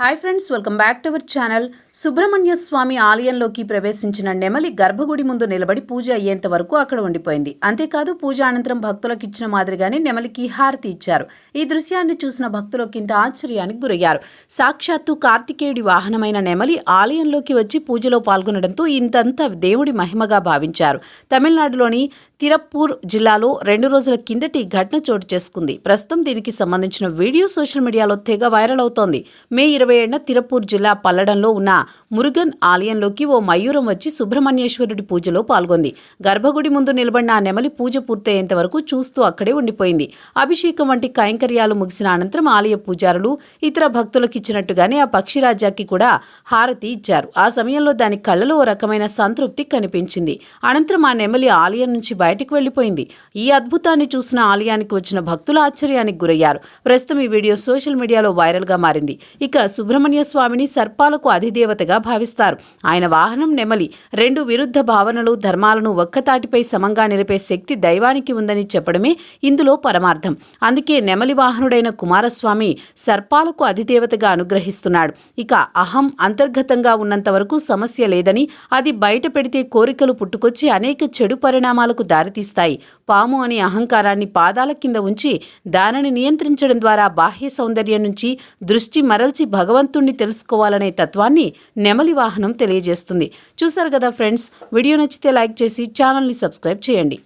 Hi friends welcome back to our channel Subrahmanya Swamy ఆలయంలోకి ప్రవేశించిన నెమలి గర్భగుడి ముందు నిలబడి పూజ అయ్యేంత వరకు అక్కడ ఉండిపోయింది. అంతేకాదు పూజ అనంతరం భక్తులకు ఇచ్చిన మాదిరిగానే నెమలికి హారతి ఇచ్చారు. ఈ దృశ్యాన్ని చూసిన భక్తులు కింద ఆశ్చర్యానికి గురయ్యారు. సాక్షాత్తు కార్తికేయుడి వాహనమైన నెమలి ఆలయంలోకి వచ్చి పూజలో పాల్గొనడంతో ఇంతంత దేవుడి మహిమగా భావించారు. తమిళనాడులోని తిరప్పూర్ జిల్లాలో రెండు రోజుల కిందటి ఘటన చోటు చేసుకుంది. ప్రస్తుతం దీనికి సంబంధించిన వీడియో సోషల్ మీడియాలో తెగ వైరల్ అవుతోంది. మే ఇరవై ఏడున తిరుపూర్ జిల్లా పల్లడంలో ఉన్న మురుగన్ ఆలయంలోకి ఓ మయూరం వచ్చి సుబ్రహ్మణ్యేశ్వరుడి పూజలో పాల్గొంది. గర్భగుడి ముందు నిలబడిన ఆ నెమలి పూజ పూర్తయ్యేంత వరకు చూస్తూ అక్కడే ఉండిపోయింది. అభిషేకం వంటి కైంకర్యాలు ముగిసిన అనంతరం ఆలయ పూజారులు ఇతర భక్తులకు ఇచ్చినట్టుగానే ఆ పక్షిరాజాకి కూడా హారతి ఇచ్చారు. ఆ సమయంలో దాని కళ్ళలో ఓ రకమైన సంతృప్తి కనిపించింది. అనంతరం ఆ నెమలి ఆలయం నుంచి బయటకు వెళ్ళిపోయింది ఈ అద్భుతాన్ని చూసిన ఆలయానికి వచ్చిన భక్తులు ఆశ్చర్యానికి గురయ్యారు. ప్రస్తుతం ఈ వీడియో సోషల్ మీడియాలో వైరల్గా మారింది. ఇక సుబ్రహ్మణ్య స్వామిని సర్పాలకు అధిదేవతగా భావిస్తారు. ఆయన వాహనం నెమలి రెండు విరుద్ధ భావనలు ధర్మాలను ఒక్కతాటిపై సమంగా నిలిపే శక్తి దైవానికి ఉందని చెప్పడమే ఇందులో పరమార్థం. అందుకే నెమలి వాహనుడైన కుమారస్వామి సర్పాలకు అధిదేవతగా అనుగ్రహిస్తున్నాడు. ఇక అహం అంతర్గతంగా ఉన్నంత వరకు సమస్య లేదని అది బయట పెడితే కోరికలు పుట్టుకొచ్చి అనేక చెడు పరిణామాలకు దారితీస్తాయి. పాము అనే అహంకారాన్ని పాదాల కింద ఉంచి దానిని నియంత్రించడం ద్వారా బాహ్య సౌందర్యం నుంచి దృష్టి మరల్చి భగవంతుణ్ణి తెలుసుకోవాలనే తత్వాన్ని నెమలి వాహనం తెలియజేస్తుంది. చూసారు కదా ఫ్రెండ్స్? వీడియో నచ్చితే లైక్ చేసి ఛానల్ని సబ్స్క్రైబ్ చేయండి.